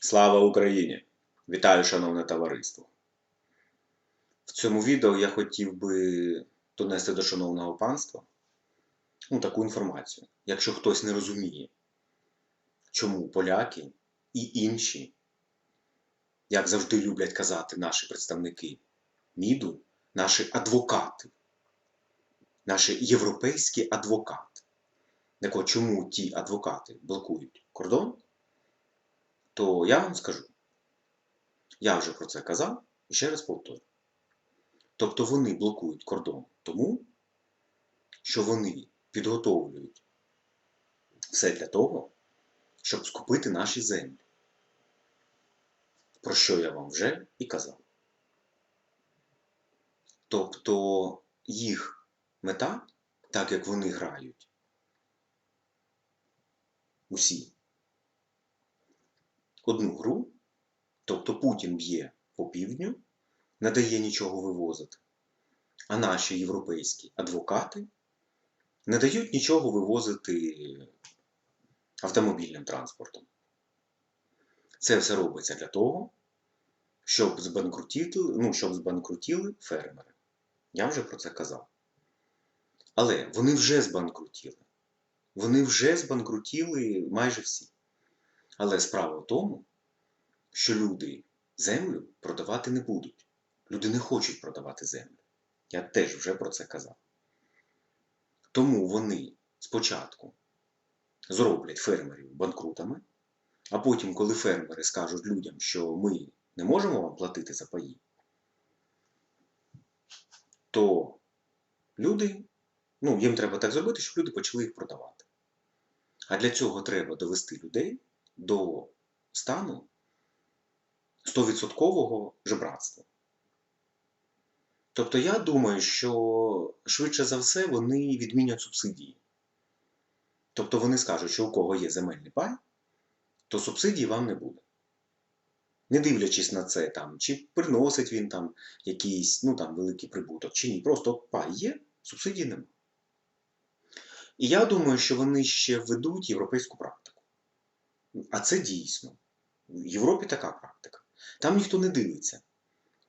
Слава Україні! Вітаю, шановне товариство! В цьому відео я хотів би донести до шановного панства ну, таку інформацію. Якщо хтось не розуміє, чому поляки і інші, як завжди люблять казати наші представники МІДу, наші адвокати, наші європейські адвокати. Так от, чому ті адвокати блокують кордон? То я вам скажу. Я вже про це казав і ще раз повторю. Тобто вони блокують кордон тому, що вони підготовлюють все для того, щоб скупити наші землі. Про що я вам вже і казав. Тобто їх мета, так як вони грають, усі одну гру, тобто Путін б'є по півдню, не дає нічого вивозити, а наші європейські адвокати не дають нічого вивозити автомобільним транспортом. Це все робиться для того, щоб збанкрутіли, ну, щоб збанкрутіли фермери. Я вже про це казав. Але вони вже збанкрутіли. Вони вже збанкрутіли майже всі. Але справа в тому, що люди землю продавати не будуть. Люди не хочуть продавати землю. Я теж вже про це казав. Тому вони спочатку зроблять фермерів банкрутами, а потім, коли фермери скажуть людям, що ми не можемо вам платити за паї, то люди, ну, їм треба так зробити, щоб люди почали їх продавати. А для цього треба довести людей до стану 100% жебратства. Тобто я думаю, що швидше за все вони відмінять субсидії. Тобто вони скажуть, що у кого є земельний пай, то субсидії вам не буде. Не дивлячись на це, там, чи приносить він там якийсь ну, там, великий прибуток, чи ні. Просто пай є, субсидій немає. І я думаю, що вони ще введуть європейську практику. А це дійсно. В Європі така практика. Там ніхто не дивиться.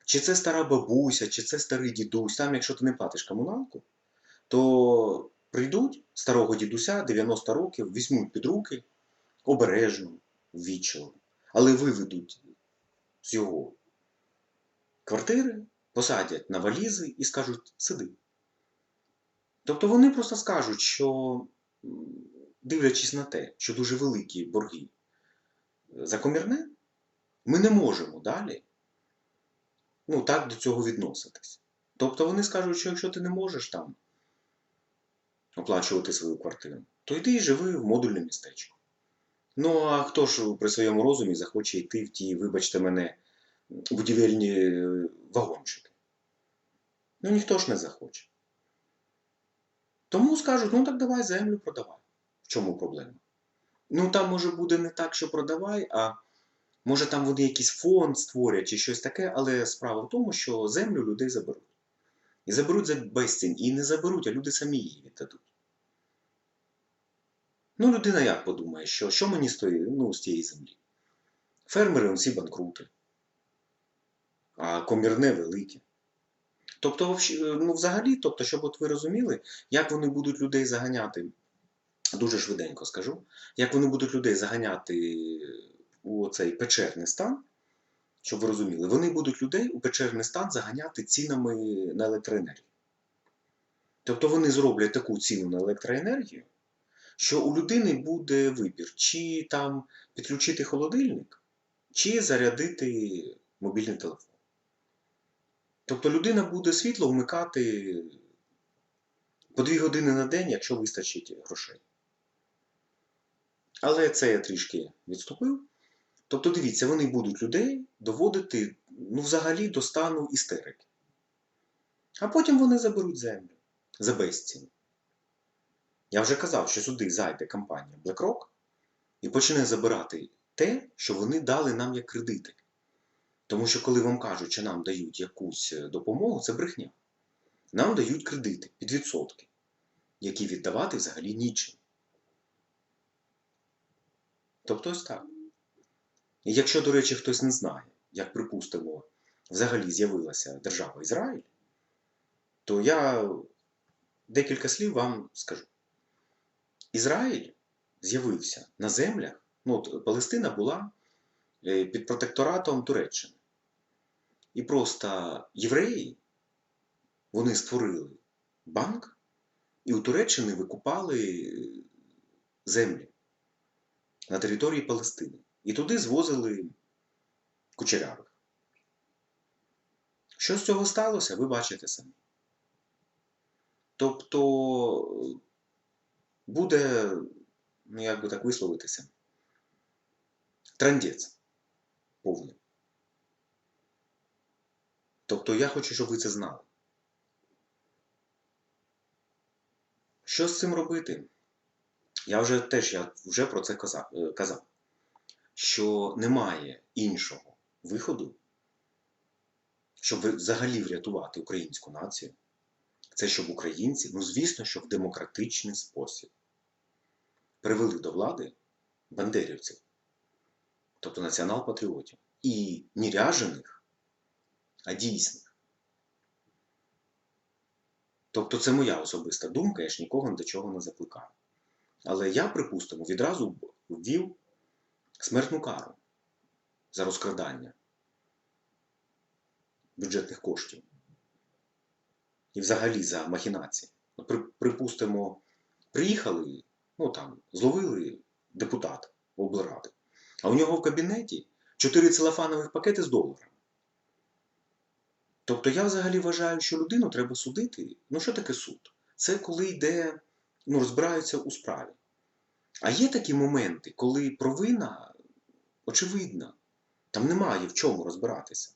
Чи це стара бабуся, чи це старий дідусь. Там, якщо ти не платиш комуналку, то прийдуть старого дідуся 90 років, візьмуть під руки обережно, ввічливо, але виведуть з його квартири, посадять на валізи і скажуть сиди. Тобто вони просто скажуть, що, дивлячись на те, що дуже великі борги за комірне, ми не можемо далі ну, так до цього відноситись. Тобто вони скажуть, що якщо ти не можеш там оплачувати свою квартиру, то йди і живи в модульне містечко. Ну, а хто ж при своєму розумі захоче йти в ті, вибачте мене, будівельні вагончики? Ну, ніхто ж не захоче. Тому скажуть, ну так давай землю продавай. В чому проблема? Ну, там може буде не так, що продавай, а може там вони якийсь фонд створять чи щось таке, але справа в тому, що землю людей заберуть. І заберуть за безцінь. І не заберуть, а люди самі її віддадуть. Ну, людина як подумає, що що мені стоїть ну, з тієї землі? Фермери всі банкрути, а комірне велике. Тобто, ну, взагалі, тобто, щоб от ви розуміли, як вони будуть людей заганяти, дуже швиденько скажу, як вони будуть людей заганяти у цей печерний стан, щоб ви розуміли, вони будуть людей у печерний стан заганяти цінами на електроенергію. Тобто вони зроблять таку ціну на електроенергію, що у людини буде вибір, чи там підключити холодильник, чи зарядити мобільний телефон. Тобто людина буде світло вмикати по 2 години на день, якщо вистачить грошей. Але це я трішки відступив. Тобто, дивіться, вони будуть людей доводити ну, взагалі до стану істерики. А потім вони заберуть землю за безцінь. Я вже казав, що сюди зайде компанія BlackRock і почне забирати те, що вони дали нам як кредити. Тому що, коли вам кажуть, що нам дають якусь допомогу, це брехня. Нам дають кредити під відсотки, які віддавати взагалі нічим. Тобто ось так. І якщо, до речі, хтось не знає, як припустимо, взагалі з'явилася держава Ізраїль, то я декілька слів вам скажу. Ізраїль з'явився на землях, ну от Палестина була е, під протекторатом Туреччини. І просто євреї вони створили банк і у Туреччини викупали е, землі на території Палестини. І туди звозили кучерявих. Що з цього сталося, ви бачите самі. Тобто буде, ну як би так висловитися, трандець повний. Тобто я хочу, щоб ви це знали. Що з цим робити? Я вже теж я вже про це казав, е, казав, що немає іншого виходу, щоб взагалі врятувати українську націю. Це щоб українці, ну звісно, що в демократичний спосіб привели до влади бандерівців, тобто націонал-патріотів, і не ряжених, а дійсних. Тобто це моя особиста думка, я ж нікого до чого не закликаю. Але я, припустимо, відразу ввів смертну кару за розкрадання бюджетних коштів і взагалі за махінації. Припустимо, приїхали, ну там, зловили депутата облради, а у нього в кабінеті чотири целофанових пакети з доларами. Тобто я взагалі вважаю, що людину треба судити. Ну, що таке суд? Це коли йде, ну, розбираються у справі. А є такі моменти, коли провина очевидна, там немає в чому розбиратися.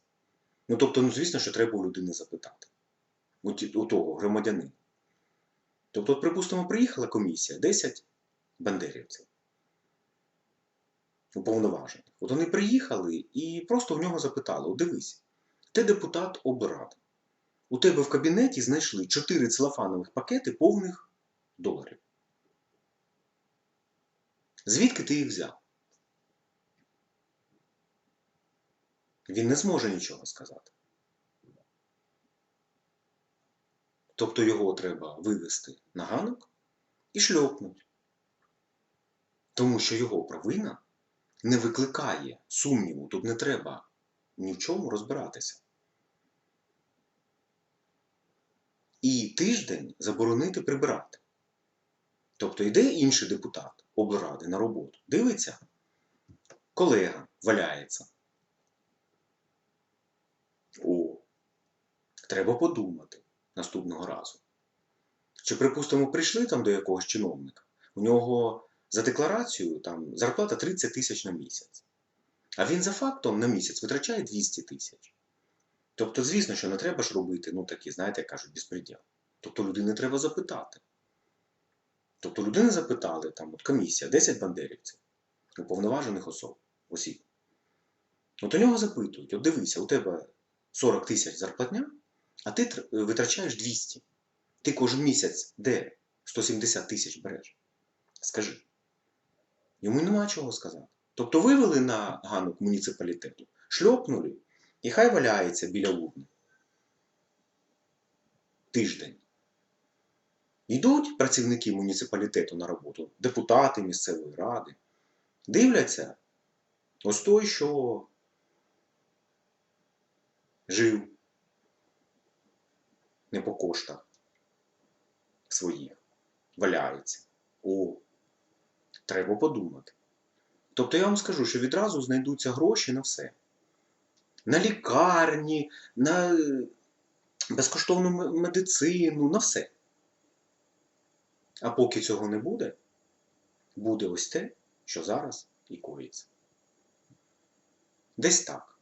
Ну, тобто, ну, звісно, що треба у людини запитати. У, того громадянина. Тобто, от, припустимо, приїхала комісія, 10 бандерівців. Уповноважених. От вони приїхали і просто в нього запитали: «От дивись, ти депутат облради. У тебе в кабінеті знайшли 4 целофанових пакети повних доларів. Звідки ти їх взяв? Він не зможе нічого сказати. Тобто його треба вивести на ганок і шльопнуть. Тому що його провина не викликає сумніву, тут не треба ні в чому розбиратися. І тиждень заборонити прибирати. Тобто йде інший депутат облради на роботу, дивиться, колега валяється. О, треба подумати наступного разу. Чи, припустимо, прийшли там до якогось чиновника, у нього за декларацією там зарплата 30 тисяч на місяць, а він за фактом на місяць витрачає 200 тисяч. Тобто, звісно, що не треба ж робити, ну такі, знаєте, як кажуть, безпреділ. Тобто людини треба запитати. Тобто людини запитали, там, от комісія, 10 бандерівців, уповноважених особ, осіб. От у нього запитують: от дивися, у тебе 40 тисяч зарплатня, а ти витрачаєш 200. Ти кожен місяць де 170 тисяч береш? Скажи. Йому нема чого сказати. Тобто вивели на ганок муніципалітету, шльопнули, і хай валяється біля урни. Тиждень. Йдуть працівники муніципалітету на роботу, депутати місцевої ради, дивляться, ось той, що жив не по коштах своїх, валяється. О, треба подумати. Тобто я вам скажу, що відразу знайдуться гроші на все. На лікарні, на е, безкоштовну медицину, на все. А поки цього не буде, буде ось те, що зараз і коїться. Десь так.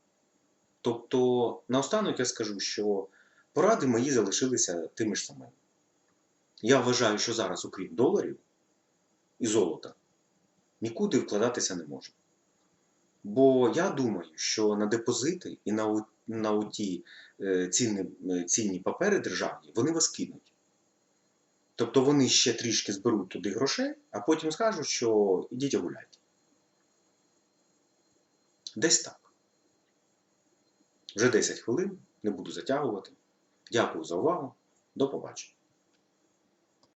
Тобто, наостанок я скажу, що поради мої залишилися тими ж самими. Я вважаю, що зараз, окрім доларів і золота, нікуди вкладатися не можна. Бо я думаю, що на депозити і на, на оті е, цінні, е, цінні папери державні вони вас кинуть. Тобто вони ще трішки зберуть туди грошей, а потім скажуть, що ідіть гуляйте. Десь так. Вже 10 хвилин, не буду затягувати. Дякую за увагу. До побачення.